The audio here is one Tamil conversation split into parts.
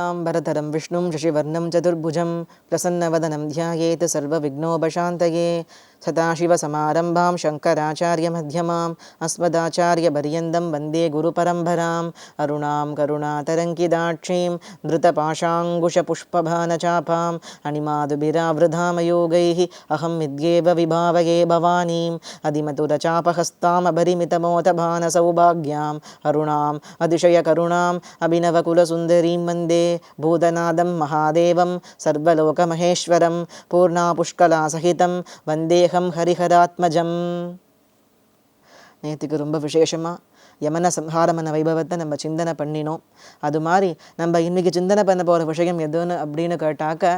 शुक्लाम्बरधरं विष्णुं शशिवर्णं चतुर्भुजं प्रसन्नवदनं ध्यायेत् सर्वविघ्नोपशान्तये सदाशिवसमारम्भां शङ्कराचार्यमध्यमाम् अस्मदाचार्यपर्यन्तं वन्दे गुरुपरम्पराम् अरुणां करुणातरङ्किदाक्षीं धृतपाशाङ्कुशपुष्पभानचापाम् अणिमाधुभिरावृधामयोगैः अहं विद्येव विभावये भवानीम् अधिमधुरचापहस्तामभरिमितमोतभानसौभाग्याम् अरुणाम् अतिशयकरुणाम् अभिनवकुलसुन्दरीं वन्दे भूतनादं महादेवं सर्वलोकमहेश्वरं पूर्णापुष्कलासहितं தேகம் ஹரிஹராத்மஜம். நேற்றுக்கு ரொம்ப விசேஷமாக யமன சம்ஹாரமன வைபவத்தை நம்ம சிந்தனை பண்ணினோம். அது மாதிரி நம்ம இன்றைக்கி சிந்தனை பண்ண போகிற விஷயம் எதுன்னு அப்படின்னு கேட்டாக்க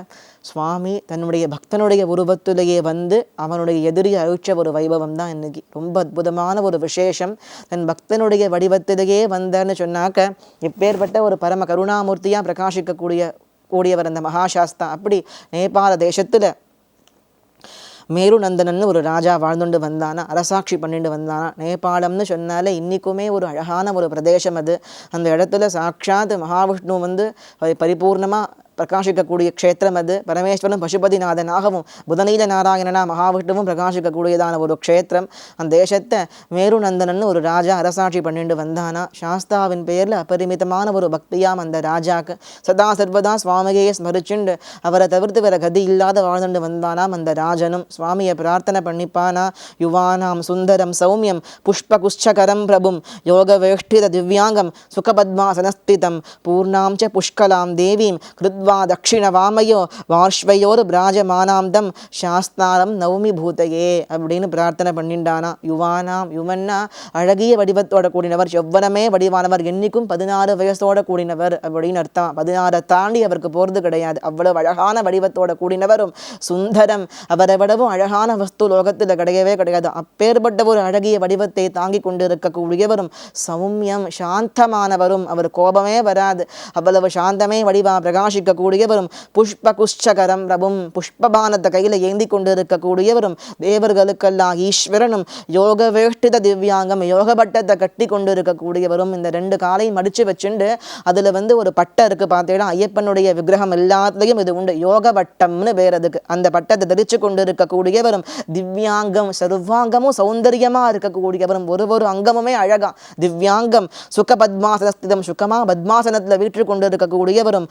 சுவாமி தன்னுடைய பக்தனுடைய உருவத்திலேயே வந்து அவனுடைய எதிரியை அழிச்ச ஒரு வைபவம் தான் இன்றைக்கி ரொம்ப அற்புதமான ஒரு விசேஷம். தன் பக்தனுடைய வடிவத்திலேயே வந்தேன்னு சொன்னாக்க எப்பேற்பட்ட ஒரு பரம கருணாமூர்த்தியாக பிரகாசிக்கக்கூடிய கூடியவர் அந்த மகாசாஸ்தா. அப்படி நேபாள தேசத்தில் மேருநந்தனன்னு ஒரு ராஜா வாழ்ந்துண்டு வந்தானா அரசாட்சி பண்ணிட்டு வந்தானா. நேபாளம்னு சொன்னாலே இன்றைக்குமே ஒரு அழகான ஒரு பிரதேசம் அது. அந்த இடத்துல சாட்சாத் மகாவிஷ்ணு வந்து பரிபூர்ணமாக பிரகாசிக்கக்கூடிய க்ஷேத்திரம் அது பரமேஸ்வரன் பசுபதிநாதனாகவும் புதநீல நாராயணனா மகாவிஷ்ணுவும் பிரகாசிக்கக்கூடியதான ஒரு க்ஷேத்திரம் அந்த தேசத்தை மேருநந்தனன்னு ஒரு ராஜா அரசாட்சி பண்ணிட்டு வந்தானா சாஸ்தாவின் பேரில் அபரிமிதமான ஒரு பக்தியாம் அந்த ராஜாக்கு சதா சர்வதா சுவாமிகையை ஸ்மரிச்சுண்டு அவரை தவிர்த்து வேற கதி இல்லாத வாழ்ந்துட்டு வந்தானாம் அந்த ராஜனும் சுவாமியை பிரார்த்தனை பண்ணிப்பானா யுவானாம் சுந்தரம் சௌமியம் புஷ்ப குஷ்சகரம் பிரபும் யோகவேஷ்டித திவ்யாங்கம் சுகபத்மாசனஸ்திதம் பூர்ணாம் ச புஷ்கலாம் தேவீம் கிருத்வா தட்சிணவாமயோ வாஷ்வையோர் பிராஜமானாந்தம் சாஸ்தாரம் நவமி பூதையே அப்படின்னு பிரார்த்தனை பண்ணிண்டானா. யுவானாம் யுவன்னா அழகிய வடிவத்தோட கூடினவர் எவ்வளமே வடிவானவர் என்னைக்கும் பதினாறு வயசோட கூடினவர் அப்படின்னு அர்த்தம். பதினாறை தாண்டி அவருக்கு போகிறது கிடையாது. அவ்வளவு அழகான வடிவத்தோட கூடினவரும் சுந்தரம் அவரை விடவும் அழகான வஸ்து லோகத்தில் கிடையவே கிடையாது. அப்பேற்பட்ட ஒரு அழகிய வடிவத்தை தாங்கி கொண்டு இருக்கக்கூடியவரும் சௌமியம் சாந்தமானவரும். அவர் கோபமே வராது. அவ்வளவு சாந்தமே வடிவா கூடியவரும் புஷ்ப குஷ்சகரம் பிரபும் புஷ்பபானத்தை கையில் ஏந்தி கொண்டு இருக்கக்கூடியவரும் தேவர்களுக்கெல்லாம் ஈஸ்வரனும் யோக வேஷ்டித திவ்யாங்கம் யோக பட்டத்தை கட்டி கொண்டு இருக்கக்கூடியவரும் இந்த ரெண்டு காலையும் மடித்து வச்சுண்டு அதில் வந்து ஒரு பட்டை இருக்கு பார்த்தீங்கன்னா ஐயப்பனுடைய விக்கிரகம் எல்லாத்துலேயும் இது உண்டு. யோக பட்டம்னு பேர் அதுக்கு. அந்த பட்டத்தை தரிச்சு கொண்டு இருக்கக்கூடியவரும் திவ்யாங்கம் சர்வாங்கமும் சௌந்தரியமா இருக்கக்கூடியவரும் ஒரு ஒரு அங்கமுமே அழகா. திவ்யாங்கம் சுக பத்மாசனஸ்திதம் சுகமா பத்மாசனத்தில் வீற்று கொண்டு இருக்கக்கூடியவரும்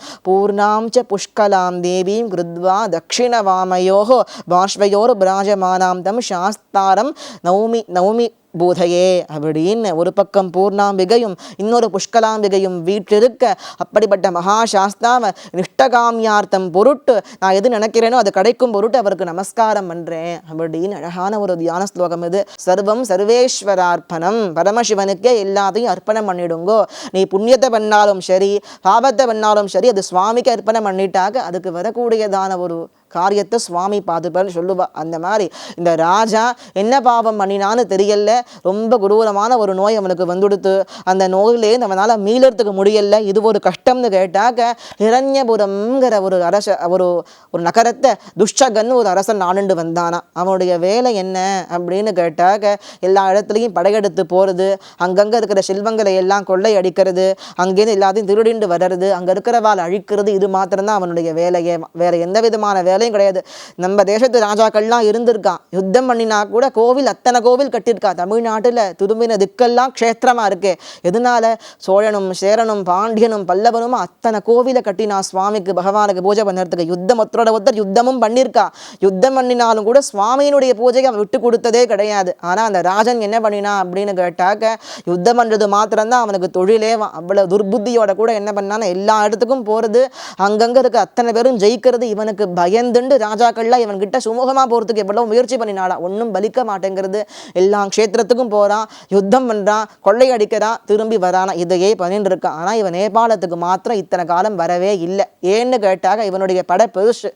பூர்ணாம் ச புஷ்கலாம் தேவீம் கிருத்வா தட்சிணவாமயோகோ பாஷ்வயோர் பிராஜமானாம் தம் சாஸ்தாரம் நௌமி நௌமி பூதையே அப்படின்னு ஒரு பக்கம் பூர்ணாம்பிகையும் இன்னொரு புஷ்கலாம்பிகையும் வீற்றிருக்க அப்படிப்பட்ட மகாசாஸ்தாவை நிஷ்டகாமியார்த்தம் பொருட்டு நான் எது நினைக்கிறேனோ அது கிடைக்கும் பொருட்டு அவருக்கு நமஸ்காரம் பண்ணுறேன் அப்படின்னு அழகான ஒரு தியான ஸ்லோகம் இது. சர்வம் சர்வேஸ்வரார்ப்பணம் பரமசிவனுக்கே எல்லாத்தையும் அர்ப்பணம் பண்ணிடுங்கோ. நீ புண்ணியத்தை பண்ணாலும் சரி பாபத்தை பண்ணாலும் சரி அது சுவாமிக்கு அர்ப்பணம் பண்ணிட்டாக்க அதுக்கு வரக்கூடியதான ஒரு காரியத்தை சுவாமி பார்த்துப்பார்னு சொல்லுவா. அந்த மாதிரி இந்த ராஜா என்ன பாவம் பண்ணினான்னு தெரியல. ரொம்ப கொடூரமான ஒரு நோய் அவனுக்கு வந்துடுத்து. அந்த நோயிலே நம்மளால் மீளறதுக்கு முடியல. இது ஒரு கஷ்டம்னு கேட்டாக்க இரண்யபுரம்ங்கிற ஒரு அரச ஒரு ஒரு நகரத்தை துஷ்டகன் ஒரு அரசன் ஆண்டுண்டு வந்தானா? அவனுடைய வேலை என்ன? அப்படின்னு கேட்டாக்க எல்லா இடத்துலையும் படையெடுத்து போகிறது அங்கங்கே இருக்கிற செல்வங்களை எல்லாம் கொள்ளை அடிக்கிறது அங்கேருந்து எல்லாத்தையும் திருடிண்டு வர்றது அங்கே இருக்கிறவாள் அழிக்கிறது இது மாத்திரம்தான் அவனுடைய வேலையே. வேறு எந்த விதமான வேலை வேலையும் கிடையாது. நம்ம தேசத்து ராஜாக்கள்லாம் இருந்திருக்கான். யுத்தம் பண்ணினா கூட கோவில் அத்தனை கோவில் கட்டியிருக்கா. தமிழ்நாட்டில் திரும்பின திக்கெல்லாம் க்ஷேத்திரமா இருக்கு. எதனால? சோழனும் சேரனும் பாண்டியனும் பல்லவனும் அத்தனை கோவிலை கட்டினா சுவாமிக்கு பகவானுக்கு பூஜை பண்ணுறதுக்கு. யுத்தம் ஒத்தரோட ஒருத்தர் யுத்தமும் பண்ணியிருக்கா. யுத்தம் பண்ணினாலும் கூட சுவாமியினுடைய பூஜையை அவன் விட்டு கொடுத்ததே கிடையாது. ஆனால் அந்த ராஜன் என்ன பண்ணினா அப்படின்னு கேட்டாக்க யுத்தம் பண்ணுறது மாத்திரம்தான் அவனுக்கு தொழிலே அவ்வளோ துர்புத்தியோட கூட என்ன பண்ணானா எல்லா இடத்துக்கும் போகிறது அங்கங்கே இருக்க அத்தனை பேரும் ஜெயிக்கிறது இவனுக்கு பயந்து பயந்துண்டு ராஜாக்கள்லாம் இவன்கிட்ட சுமூகமாக போகிறதுக்கு எவ்வளோ முயற்சி பண்ணினாடா ஒன்றும் பலிக்க மாட்டேங்கிறது. எல்லா க்ஷேத்திரத்துக்கும் போகிறான் யுத்தம் பண்ணுறான் கொள்ளை அடிக்கிறான் திரும்பி வரானா. இதையே பண்ணிட்டு இருக்கான் ஆனால் இவன் நேபாளத்துக்கு மாத்திரம் இத்தனை காலம் வரவே இல்லை. ஏன்னு கேட்டாக இவனுடைய பட பெருசு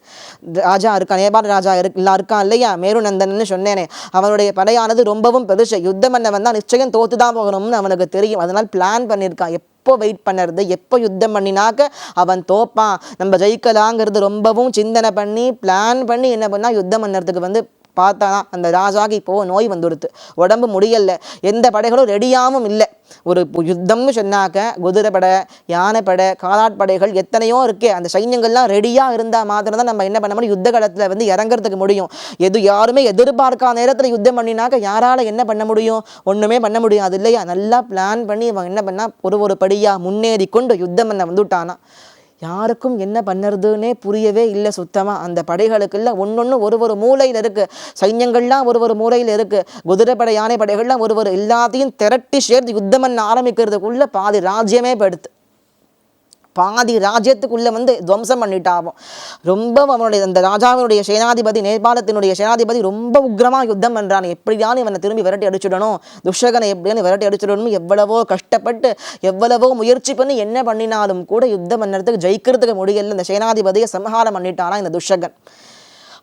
ராஜா இருக்கான் நேபாள ராஜா இருக்கு இருக்கான் இல்லையா? மேருநந்தன்னு சொன்னேனே. அவனுடைய படையானது ரொம்பவும் பெருசு. யுத்தம் பண்ண வந்தால் நிச்சயம் தோத்து தான் போகணும்னு அவனுக்கு தெரியும். அதனால் பிளான் பண்ணியிருக்கான் எப்போ வெயிட் பண்ணுறது? எப்போ யுத்தம் பண்ணினாக்க அவன் தோப்பான். நம்ம ஜெயிக்கலாங்கிறது ரொம்பவும் சிந்தனை பண்ணி பிளான் பண்ணி என்ன பண்ணால் யுத்தம் பண்ணுறதுக்கு வந்து பார்த்தானா அந்த ராஜாக்கு இப்போ நோய் வந்துடுது உடம்பு முடியல. எந்த படைகளும் ரெடியாகவும் இல்லை. ஒரு யுத்தம்னு சொன்னாக்க குதிரை படை யானைப்படை காலாட்படைகள் எத்தனையோ இருக்கே. அந்த சைன்யங்கள்லாம் ரெடியாக இருந்தால் மாத்திரம் தான் நம்ம என்ன பண்ண முடியும்? யுத்த காலத்தில் வந்து இறங்குறதுக்கு முடியும். எது யாருமே எதிர்பார்க்காத நேரத்தில் யுத்தம் பண்ணினாக்க யாரால் என்ன பண்ண முடியும்? ஒன்றுமே பண்ண முடியாது இல்லையா? நல்லா பிளான் பண்ணி இவன் என்ன பண்ணால் ஒரு ஒரு படியாக முன்னேறி கொண்டு யுத்தம் பண்ண வந்துட்டானா யாருக்கும் என்ன பண்ணுறதுன்னே புரியவே இல்லை சுத்தமாக அந்த படைகளுக்குள்ள ஒன்னொன்று ஒரு ஒரு மூலையில் இருக்குது சைன்யங்கள்லாம் ஒரு ஒரு மூலையில் இருக்குது குதிரைப்படை யானை படைகள்லாம் ஒரு ஒரு எல்லாத்தையும் திரட்டி சேர்த்து யுத்தம் பண்ண ஆரம்பிக்கிறதுக்குள்ளே பாதி ராஜ்யமே படுத்து பாதி ராஜ்யத்துக்குள்ள வந்து துவம்சம் பண்ணிட்டாவும். ரொம்ப அவனுடைய அந்த ராஜாவினுடைய சேனாதிபதி நேபாளத்தினுடைய சேனாதிபதி ரொம்ப உக்ரமா யுத்தம் பண்றான். எப்படிதான் இவனை திரும்பி விரட்டி அடிச்சுடணும்? துஷகனை எப்படியாவது விரட்டி அடிச்சுடணும் எவ்வளவோ கஷ்டப்பட்டு எவ்வளவோ முயற்சி பண்ணி என்ன பண்ணினாலும் கூட யுத்தம் பண்ணுறதுக்கு ஜெயிக்கிறதுக்கு முடியல. இந்த சேனாதிபதியை சம்ஹாரம் பண்ணிட்டானா இந்த துஷகன்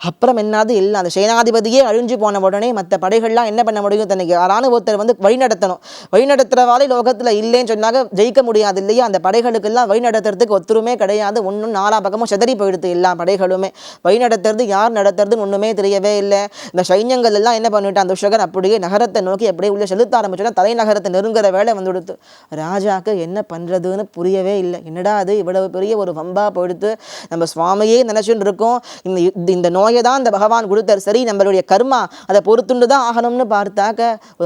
அப்புறம் என்னது இல்லை. அந்த சேனாதிபதியே அழிஞ்சு போன உடனே மற்ற படைகள்லாம் என்ன பண்ண முடியும் தனக்கு இராணுவத்தை ஒருத்தர் வந்து வழிநடத்தணும். வழிநடத்துறவாலே லோகத்தில் இல்லைன்னு சொன்னாக்க ஜெயிக்க முடியாது இல்லையா? அந்த படைகளுக்கெல்லாம் வழிநடத்துறதுக்கு ஒத்துருமே கிடையாது. ஒன்றும் நாலா பக்கமும் செதறி போயிடுது எல்லா படைகளுமே. வழிநடத்துறது யார் நடத்துறதுன்னு ஒன்றுமே தெரியவே இல்லை. இந்த சைன்யங்கள் எல்லாம் என்ன பண்ணிட்டான்? துஷகன் அப்படியே நகரத்தை நோக்கி அப்படியே உள்ள செலுத்த ஆரம்பிச்சோன்னா தலைநகரத்தை நெருங்குற வேலை வந்துடுத்து ராஜாக்கு என்ன பண்ணுறதுன்னு புரியவே இல்லை. என்னடா அது இவ்வளவு பெரிய ஒரு வம்பா போயிடுத்து நம்ம சுவாமியே நினச்சின்னு இருக்கோம். இந்த இந்த நோய் தான் அந்த பகவான் கொடுத்தார் சரி நம்மளுடைய கர்மா அதை பொறுத்துண்டு தான் ஆகணும்னு பார்த்தாக்க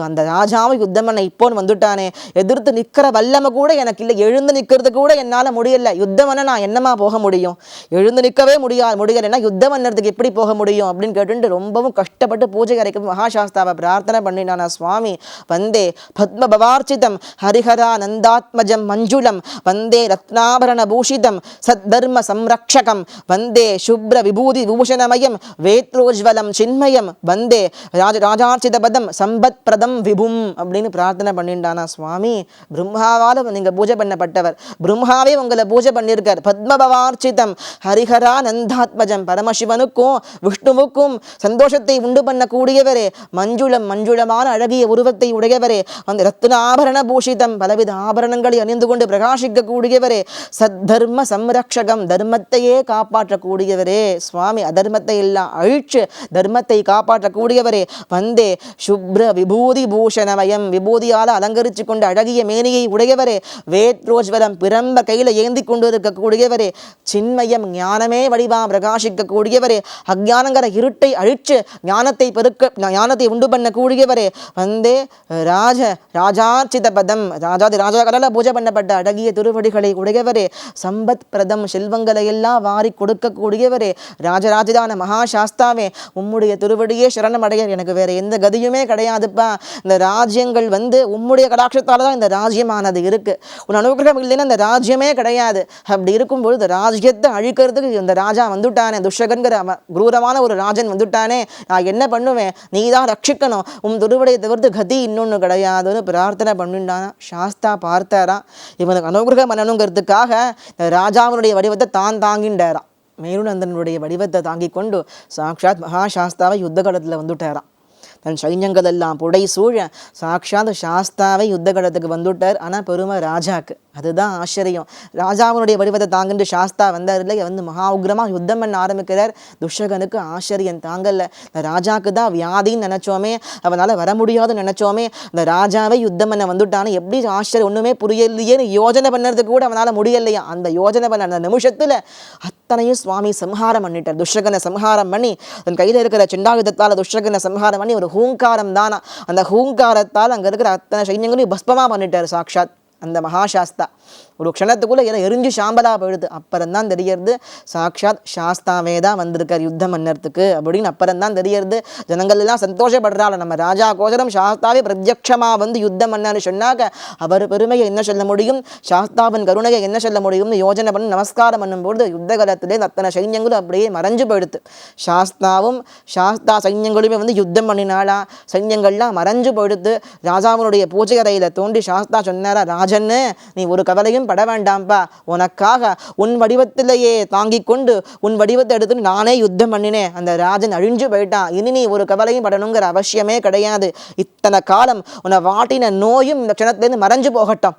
அந்த ராஜாவும் யுத்தம் பண்ண இப்போன்னு வந்துட்டானே. எதிர்த்து நிற்கிற வல்லமை கூட எனக்கு இல்லை. எழுந்து நிற்கிறது கூட என்னால் முடியல. யுத்தம் பண்ண நான் என்னமா போக முடியும்? எழுந்து நிற்கவே முடியாது முடியலைன்னா யுத்தம் பண்ணுறதுக்கு எப்படி போக முடியும் அப்படின்னு கேட்டுட்டு ரொம்பவும் கஷ்டப்பட்டு பூஜை அறைக்கு மகாசாஸ்தாவை பிரார்த்தனை பண்ணினானா சுவாமி வந்தே பத்ம பவார்ச்சிதம் ஹரிஹரா நந்தாத்மஜம் மஞ்சுளம் வந்தே ரத்னாபரண பூஷிதம் சத்தர்ம சம்ரக்ஷகம் வந்தே சுப்ர விபூதி பூஷணமயம் வேத்ரோஜ்வலம் சின்மயம் வந்தே. ராஜ ராஜாச்சிதபதம் சம்பத் பிரதம் விபும் அப்படின்னு பிரார்த்தனை பண்ணிட்டானா சுவாமி. பிரம்மாவால் நீங்க பூஜை பண்ணப்பட்டவர். பிரம்மாவே உங்களை பூஜை பண்ணியிருக்கார். பத்மபவார்ச்சிதம் ஹரிஹரா நந்தாத்மஜம் பரமசிவனுக்கும் விஷ்ணுவுக்கும் சந்தோஷத்தை உண்டு பண்ணக்கூடியவரே. மஞ்சுளம் மஞ்சுளமான அழகிய உருவத்தை உடையவரே. அந்த ரத்னாபரண பூஷிதம் பலவித ஆபரணங்களை அணிந்து கொண்டு பிரகாசிக்கக்கூடியவரே. சத்தர்ம சம்ரக்ஷகம் தர்மத்தையே காப்பாற்றக்கூடியவரே. சுவாமி அதர்மத்தை எல்லாம் அழிச்சு தர்மத்தை காப்பாற்றக்கூடியவரே. வந்தே சுப்ர விபூதி பூஷணமயம் விபூதியால் அலங்கரித்து கொண்டு அழகிய மேனியை உடையவரே. வேத்ரோஜ்வரம் பிரம்ப கையில் ஏந்தி கொண்டு இருக்கக்கூடியவரே சின்மயம் ஞானமே வடிவாம் பிரகாசிக்கக்கூடியவரே. அஞ்ஞானங்கிற இருட்டை அழிச்சு ஞானத்தை பெருக்க ஞானத்தை உண்டு பண்ணக்கூடியவரே. வந்தே ராஜ ராஜார்ச்சித பதம் ராஜாதி ராஜா கடல பூஜை பண்ணப்பட்ட அழகிய திருவடிகளை உடையவரே. சம்பத் பிரதம் செல்வங்களை எல்லாம் வாரி கொடுக்கக்கூடியவரே. ராஜராஜதான மகாசாஸ்தாவே உம்முடைய திருவடியே சரணமடையர். எனக்கு வேறு எந்த கதியுமே கிடையாதுப்பா. இந்த ராஜ்யங்கள் வந்து உம்முடைய கடாட்சத்தால் தான் இந்த ராஜ்யமானது இருக்குது உன் அனுகிரகம் இல்லைன்னா இந்த ராஜ்யமே கிடையாது. அப்படி இருக்கும்போது இந்த ராஜ்யத்தை அழிக்கிறதுக்கு இந்த ராஜா வந்துட்டானே துஷகன்கிற அவன் குரூரமான ஒரு ராஜன் வந்துட்டானே. நான் என்ன பண்ணுவேன்? நீ தான் ரட்சிக்கணும். உன் திருவடையை தவிர்த்து கதி இன்னொன்று கிடையாதுன்னு பிரார்த்தனை பண்ணிட்டானா. சாஸ்தா பார்த்தாரா. இவனுக்கு அனுகிரகம் பண்ணணுங்கிறதுக்காக இந்த ராஜாவினுடைய வடிவத்தை தான் தாங்கின்றாரான் மேருநந்தனுடைய வடிவத்தை தாங்கி கொண்டு சாட்சாத் மகாசாஸ்தாவை யுத்த காலத்தில் வந்துட்டாராம். தன் சைன்யங்கள் எல்லாம் புடை சூழ சாக்ஷாத் சாஸ்தாவை யுத்த காலத்துக்கு வந்துட்டார். ஆனால் பெருமை ராஜாக்கு. அதுதான் ஆச்சரியம். ராஜாவினுடைய வடிவத்தை தாங்கிட்டு சாஸ்தா வந்தார் இல்லை வந்து மகா உக்ரமாக யுத்தம் பண்ண ஆரம்பிக்கிறார். துஷகனுக்கு ஆச்சரியம். தாங்கல்ல இந்த ராஜாக்கு தான் வியாதின்னு நினச்சோமே. அவனால் வர முடியாதுன்னு நினச்சோமே. இந்த ராஜாவை யுத்தம் பண்ண வந்துட்டான்னு எப்படி ஆச்சரியம்? ஒன்றுமே புரியலையேன்னு யோஜனை பண்ணுறதுக்கு கூட அவனால் முடியலையா? அந்த யோஜனை பண்ண அந்த நிமிஷத்தில் அத்தனையும் சுவாமி சம்ஹாரம் பண்ணிட்டார். துஷகனை சம்ஹாரம் பண்ணி தன் கையில் இருக்கிற சிண்டாயுதத்தால் துஷகனை சம்ஹாரம் பண்ணி ஒரு ஹூங்காரம் தானா அந்த ஹூங்காரத்தால் அங்கே இருக்கிற அத்தனை சைன்யங்களையும் பஸ்பமாக பண்ணிட்டார் சாக்ஷாத் அந்த மகாசாஸ்தா. ஒரு க்ஷணத்துக்குள்ளே எதை எரிஞ்சு சாம்பலாக போயிடுது. அப்புறம் தான் தெரியறது சாக்ஷாத் சாஸ்தாவே தான் வந்திருக்கார் யுத்தம் மன்னர்த்துக்கு அப்படின்னு அப்புறம் தான் தெரியறது ஜனங்கள் எல்லாம் சந்தோஷப்படுறாள் நம்ம ராஜா கோசரம் சாஸ்தாவே பிரத்யட்சமாக வந்து யுத்தம் பண்ணான்னு சொன்னாக்க அவர் பெருமையை என்ன சொல்ல முடியும்? சாஸ்தாவின் கருணையை என்ன சொல்ல முடியும்னு யோஜனை பண்ணி நமஸ்காரம் பண்ணும்போது யுத்த காலத்திலே அத்தனை சைன்யங்களும் அப்படியே மறைஞ்சு போயிடுது. சாஸ்தாவும் சாஸ்தா சைன்யங்களுமே வந்து யுத்தம் பண்ணினாளா? சைன்யங்கள்லாம் மறைஞ்சு போயிடுது. ராஜாவினுடைய பூஜை அறையில் தோண்டி சாஸ்தா சொன்னாரா ராஜன்னு நீ ஒரு கவலையும் பட வேண்டாம்ப்பா உனக்காக உன் வடிவத்திலேயே தாங்கிக் கொண்டு உன் வடிவத்தை எடுத்து நானே யுத்தம் பண்ணினேன். அந்த ராஜன் அழிஞ்சு போயிட்டான். இனி நீ ஒரு கவலையும் படணுங்கிற அவசியமே கிடையாது. இத்தனை காலம் உன்னை வாட்டின நோயும் இந்த க்ஷணத்துலேருந்து மறைஞ்சு போகட்டும்.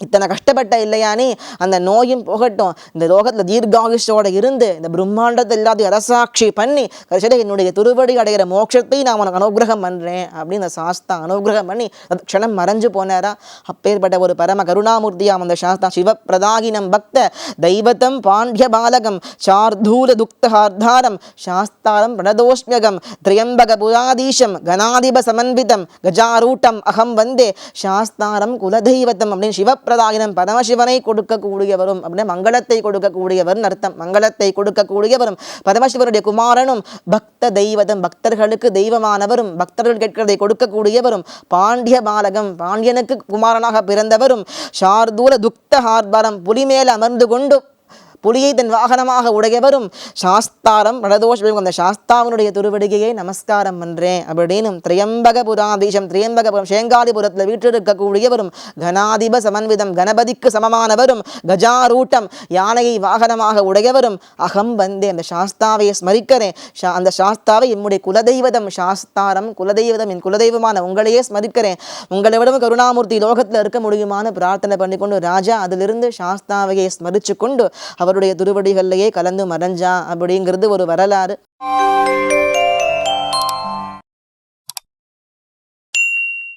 இத்தனை கஷ்டப்பட்ட இல்லையானே? அந்த நோயும் போகட்டும். இந்த லோகத்தில் தீர்காயுஷோட இருந்து இந்த பிரம்மாண்டத்தை எல்லாத்தையும் அரசாட்சி பண்ணி கடைசியில் என்னுடைய திருவடி அடைகிற மோட்சத்தை நான் உனக்கு அனுகிரகம் பண்ணுறேன் அப்படின்னு அந்த சாஸ்தா அனுகிரகம் பண்ணி அது க்ஷணம் மறைஞ்சு போனாரா? அப்பேற்பட்ட ஒரு பரம கருணாமூர்த்தியாம் அந்த சாஸ்தா சிவப்பிரதாகினம் பக்த தெய்வத்தம் பாண்டிய பாலகம் சார்தூல துக்தஹார்தாரம் சாஸ்தாரம் பிரணதோஷ்மியகம் திரியம்பக புராதீஷம் கணாதிப சமன்விதம் கஜாரூட்டம் அகம் வந்தே சாஸ்தாரம் குலதெய்வத்தம் அப்படின்னு சிவப்பிரதாகினம் பரமசிவனை கொடுக்கக்கூடியவரும் அப்படின்னா மங்களத்தை கொடுக்கக்கூடியவரும் அர்த்தம். மங்களத்தை கொடுக்கக்கூடியவரும் பரமசிவனுடைய குமாரனும் பக்த தெய்வதம் பக்தர்களுக்கு தெய்வமானவரும் பக்தர்கள் கேட்கிறதை கொடுக்கக்கூடியவரும் பாண்டிய பாலகம் பாண்டியனுக்கு குமாரனாக பிறந்தவரும் ஷார்தூல துக்த ஹார்பரம் புலிமேல் அமர்ந்து கொண்டு புலியை தன் வாகனமாக உடையவரும் சாஸ்தாரம் வடதோஷம் அந்த சாஸ்தாவனுடைய திருவடிகையை நமஸ்காரம் பண்ணுறேன் அப்படின்னு திரியம்பக புராதீசம் திரியம்பகபுரம் சேங்காதிபுரத்தில் வீற்றிருக்கக்கூடியவரும் கணாதிப சமன்விதம் கணபதிக்கு சமமானவரும் கஜாரூட்டம் யானையை வாகனமாக உடையவரும் அகம் வந்தே. அந்த சாஸ்தாவை ஸ்மரிக்கிறேன். அந்த சாஸ்தாவை என்னுடைய குலதெய்வதம் சாஸ்தாரம் குலதெய்வதம் என் குலதெய்வமான உங்களையே ஸ்மரிக்கிறேன். உங்களை விடவும் கருணாமூர்த்தி லோகத்தில் இருக்க முடியுமான்னு பிரார்த்தனை பண்ணிக்கொண்டு ராஜா அதிலிருந்து சாஸ்தாவையை ஸ்மரிச்சு கொண்டு அவருடைய திருவடிகளிலேயே கலந்து மறைஞ்சான் அப்படிங்கிறது ஒரு வரலாறு.